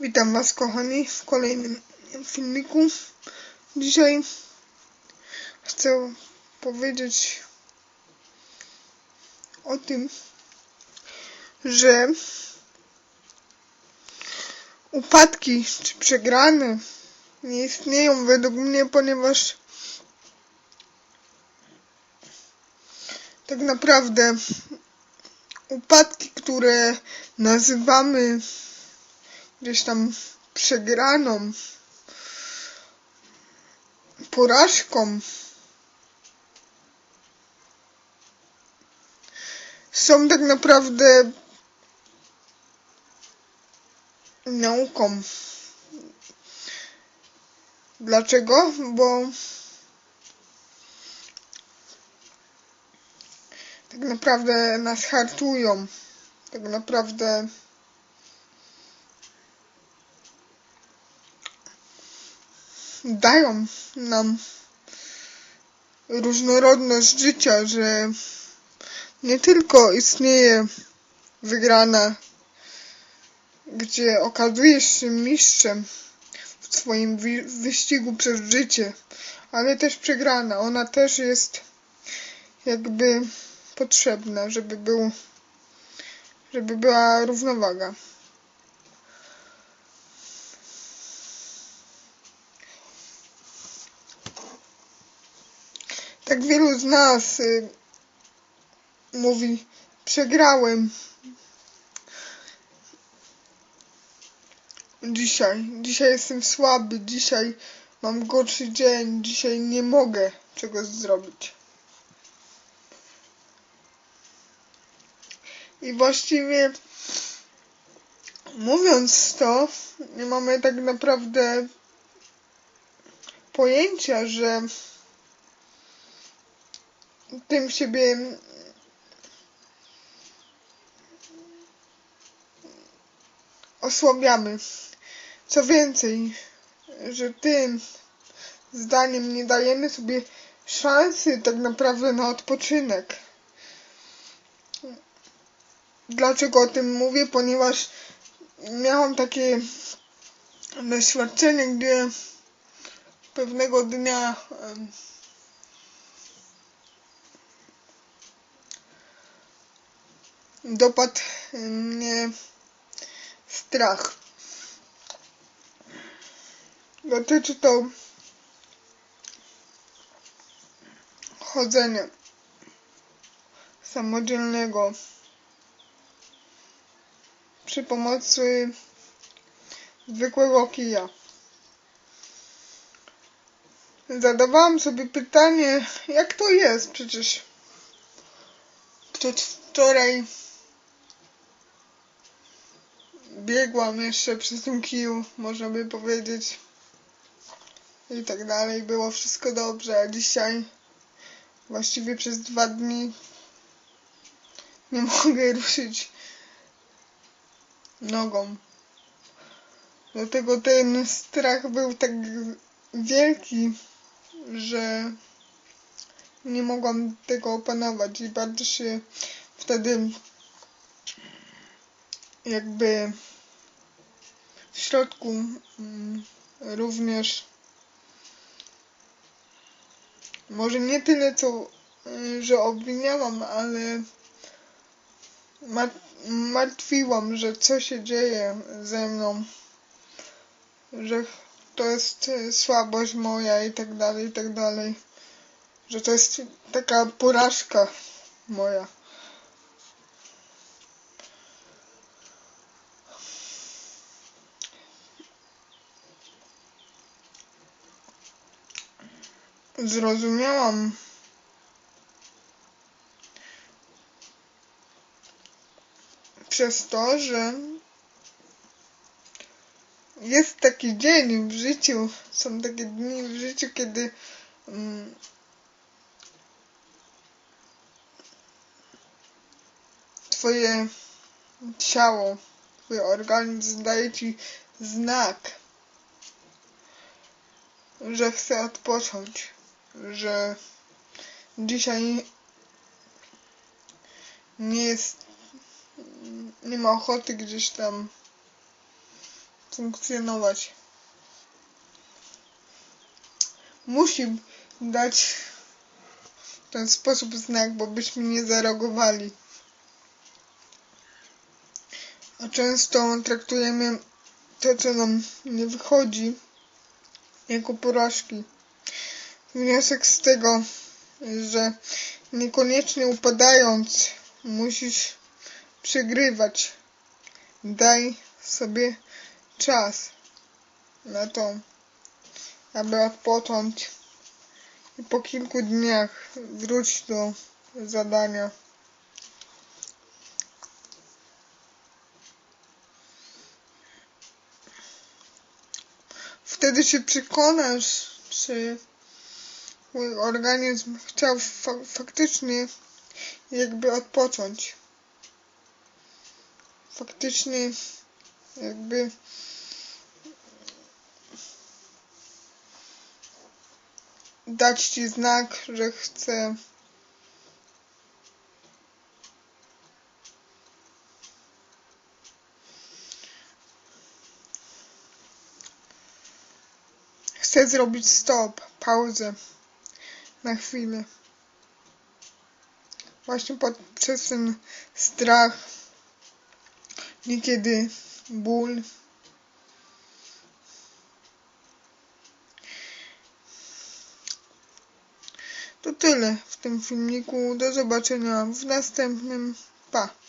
Witam Was kochani w kolejnym filmiku. Dzisiaj chcę powiedzieć o tym, że upadki czy przegrane nie istnieją według mnie, ponieważ tak naprawdę upadki, które nazywamy gdzieś tam przegraną, porażką, są tak naprawdę nauką. Dlaczego? Bo tak naprawdę nas hartują. Tak naprawdę dają nam różnorodność życia, że nie tylko istnieje wygrana, gdzie okazujesz się mistrzem w swoim wyścigu przez życie, ale też przegrana. Ona też jest jakby potrzebna, żeby był, żeby była równowaga. Tak wielu z nas y, mówi, przegrałem dzisiaj. Dzisiaj jestem słaby, dzisiaj mam gorszy dzień, dzisiaj nie mogę czegoś zrobić. I właściwie mówiąc to, nie mamy tak naprawdę pojęcia, że tym siebie osłabiamy. Co więcej, że tym zdaniem nie dajemy sobie szansy tak naprawdę na odpoczynek. Dlaczego o tym mówię? Ponieważ miałam takie doświadczenie, gdzie pewnego dnia dopadł mnie strach. Dotyczy to chodzenia samodzielnego przy pomocy zwykłego kija. Zadawałam sobie pytanie, jak to jest? Przecież przedwczoraj biegłam jeszcze przy tym kiju, można by powiedzieć. I tak dalej. Było wszystko dobrze, a dzisiaj właściwie przez dwa dni nie mogę ruszyć nogą. Dlatego ten strach był tak wielki, że nie mogłam tego opanować i bardzo się wtedy jakby w środku mm, również może nie tyle co y, że obwiniałam, ale mar martwiłam, że co się dzieje ze mną, że to jest y, słabość moja i tak dalej, i tak dalej, że to jest taka porażka moja. Zrozumiałam. Przez to, że jest taki dzień w życiu, są takie dni w życiu, kiedy mm, twoje ciało, twój organizm daje ci znak, że chce odpocząć, że dzisiaj nie jest, nie ma ochoty gdzieś tam funkcjonować. Musi dać w ten sposób znak, bo byśmy nie zareagowali. A często traktujemy to, co nam nie wychodzi, jako porażki. Wniosek z tego, że niekoniecznie upadając musisz przegrywać. Daj sobie czas na to, aby odpocząć i po kilku dniach wróć do zadania. Wtedy się przekonasz, czy twój organizm chciał fa faktycznie jakby odpocząć. Faktycznie jakby dać ci znak, że chce chcę zrobić stop, pauzę na chwilę. Właśnie pod, przez ten strach, niekiedy ból. To tyle w tym filmiku. Do zobaczenia w następnym. Pa!